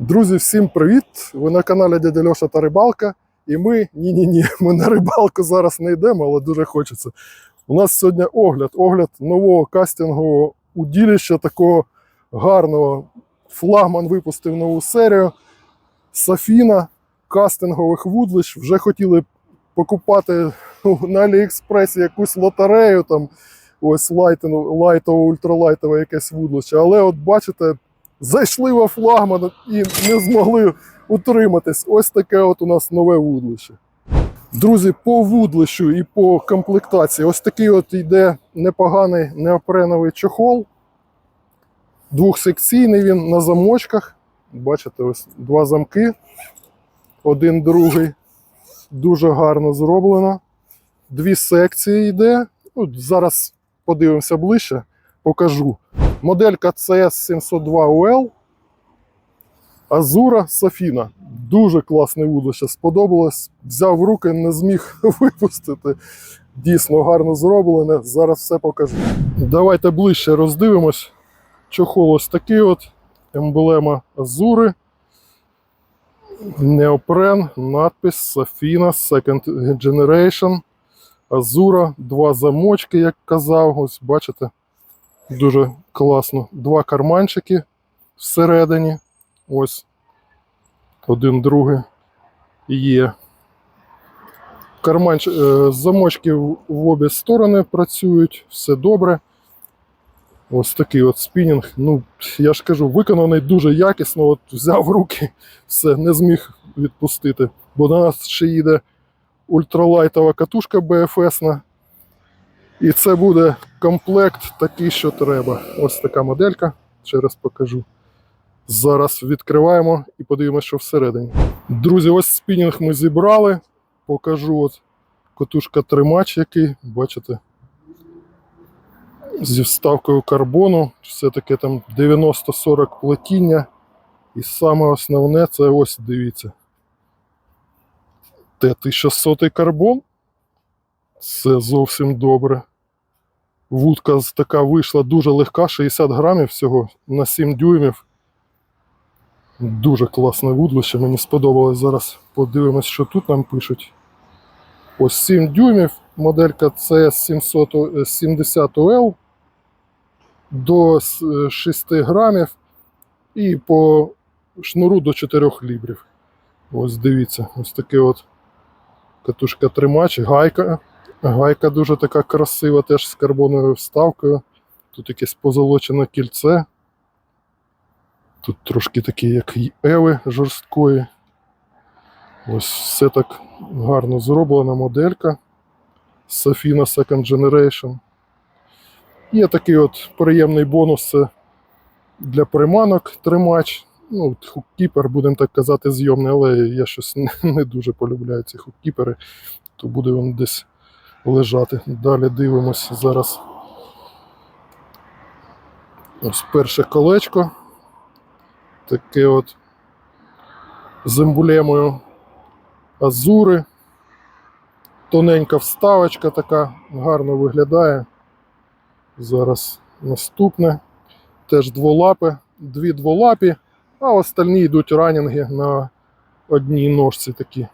Друзі, всім привіт! Ви на каналі Дядя Льоша та Рибалка. І ми ні-ні-ні, ми на рибалку зараз не йдемо, але дуже хочеться. У нас сьогодні огляд, огляд нового кастингового уділища, такого гарного. Флагман випустив нову серію. Сафіна кастингових вудлищ. Вже хотіли покупати на Аліекспресі якусь лотерею, там ось лайтове, ультралайтове якесь вудлище. Але от бачите, зайшли во флагман і не змогли утриматись. Ось таке от у нас нове вудлище. Друзі, по вудлищу і по комплектації, ось такий от йде непоганий неопреновий чохол. Двохсекційний він на замочках. Бачите, ось два замки. Один другий. Дуже гарно зроблено. Дві секції йде. Ну, зараз подивимося ближче, покажу. Моделька CS702UL. Азура Софіна. Дуже класне вудлище, сподобалось. Взяв в руки, не зміг випустити. Дійсно гарно зроблене. Зараз все покажу. Давайте ближче роздивимось. Чохол ось такий от. Емблема Азури. Неопрен, надпис Софіна Second Generation. Азура, два замочки, як казав. Ось бачите. Дуже класно. Два карманчики всередині. Ось один другий є. Карманч... е, Замочки в обі сторони працюють, все добре. Ось такий от спінінг. Ну, я ж кажу, виконаний дуже якісно. От взяв руки, все, не зміг відпустити. Бо до нас ще їде ультралайтова катушка BFS. І це буде комплект такий, що треба. Ось така моделька. Ще раз покажу. Зараз відкриваємо і подивимося, що всередині. Друзі, ось спінінг ми зібрали. Покажу от катушка тримач, який, бачите, зі вставкою карбону. Все таке там 90-40 плетіння. І саме основне це ось дивіться. Т-1100 карбон. Це зовсім добре. Вудка така вийшла дуже легка, 60 грамів всього на 7 дюймів. Дуже класне вудлище, мені сподобалось. Зараз подивимось, що тут нам пишуть. Ось 7 дюймів, моделька CS770L до 6 грамів і по шнуру до 4 лібрів. Ось дивіться, ось таке от катушка тримач, гайка. Гайка дуже така красива, теж з карбоновою вставкою. Тут якесь позолочене кільце. Тут трошки такі, як еви жорсткої. Ось все так гарно зроблена моделька. Safina Second Generation. Є такий от приємний бонус це для приманок тримач. Ну, хуккіпер, будемо так казати, зйомний, але я щось не дуже полюбляю ці хуккіпери, то буде він десь лежати. Далі дивимося зараз. Ось перше колечко. Таке от з емблемою Азури. Тоненька вставочка така, гарно виглядає. Зараз наступне. Теж дволапи, дві дволапі, а остальні йдуть ранінги на одній ножці такі.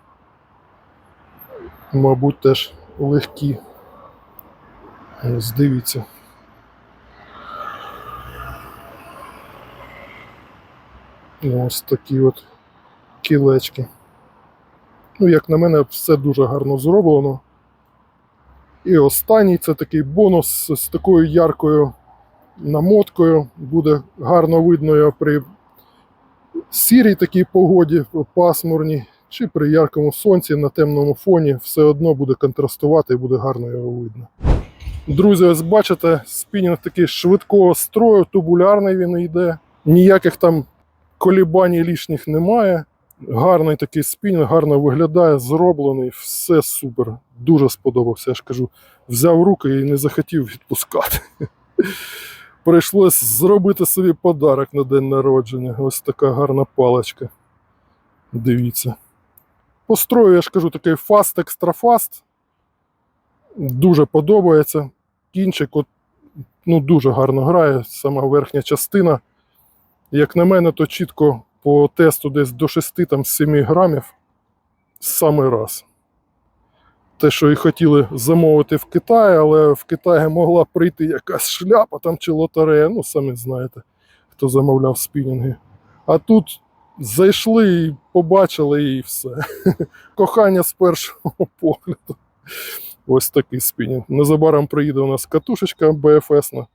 Мабуть, теж легкі. Ось дивіться. Ось такі от кілечки. Ну, як на мене, все дуже гарно зроблено. І останній це такий бонус з такою яркою намоткою. Буде гарно видно його при сірій такій погоді, пасмурній, чи при яркому сонці на темному фоні. Все одно буде контрастувати і буде гарно його видно. Друзі, ось бачите, спінінг такий швидкого строю, тубулярний він йде. Ніяких там колібань лишніх немає. Гарний такий спінінг, гарно виглядає, зроблений, все супер. Дуже сподобався, я ж кажу. Взяв руки і не захотів відпускати. Прийшлось зробити собі подарок на день народження. Ось така гарна паличка. Дивіться. Построю, я ж кажу, такий фаст, екстра фаст. Дуже подобається. Кінчик от, ну, дуже гарно грає, сама верхня частина. Як на мене, то чітко по тесту десь до 6-7 грамів саме раз. Те, що і хотіли замовити в Китаї, але в Китаї могла прийти якась шляпа там чи лотерея, ну самі знаєте, хто замовляв спінінги. А тут зайшли і побачили і все. Кохання з першого погляду. Ось такий спінінг. Незабаром приїде у нас катушечка БФСна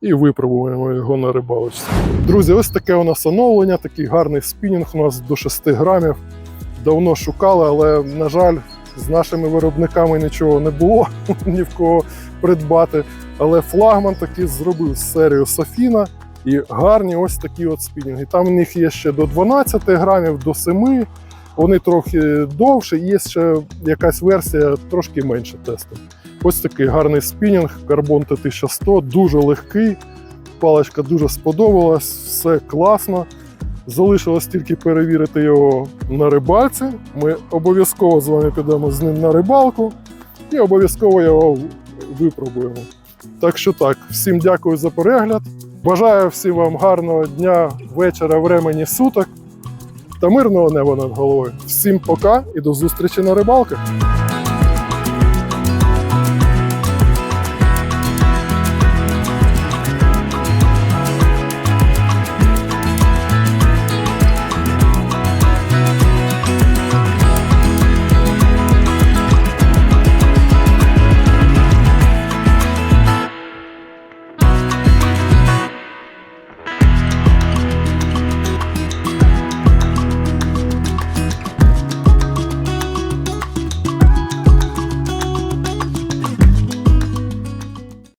і випробуємо його на рибалочці. Друзі, ось таке у нас оновлення, такий гарний спінінг у нас до 6 грамів. Давно шукали, але, на жаль, з нашими виробниками нічого не було ні в кого придбати. Але флагман таки зробив серію Софіна і гарні ось такі от спінінги. Там в них є ще до 12 грамів, до 7. Вони трохи довші, є ще якась версія трошки менше тесту. Ось такий гарний спінінг, карбон Т1100, дуже легкий. Паличка дуже сподобалась, все класно. Залишилось тільки перевірити його на рибалці. Ми обов'язково з вами підемо з ним на рибалку і обов'язково його випробуємо. Так що так, всім дякую за перегляд. Бажаю всім вам гарного дня, вечора, времені суток та мирного неба над головою. Всім пока і до зустрічі на рибалках!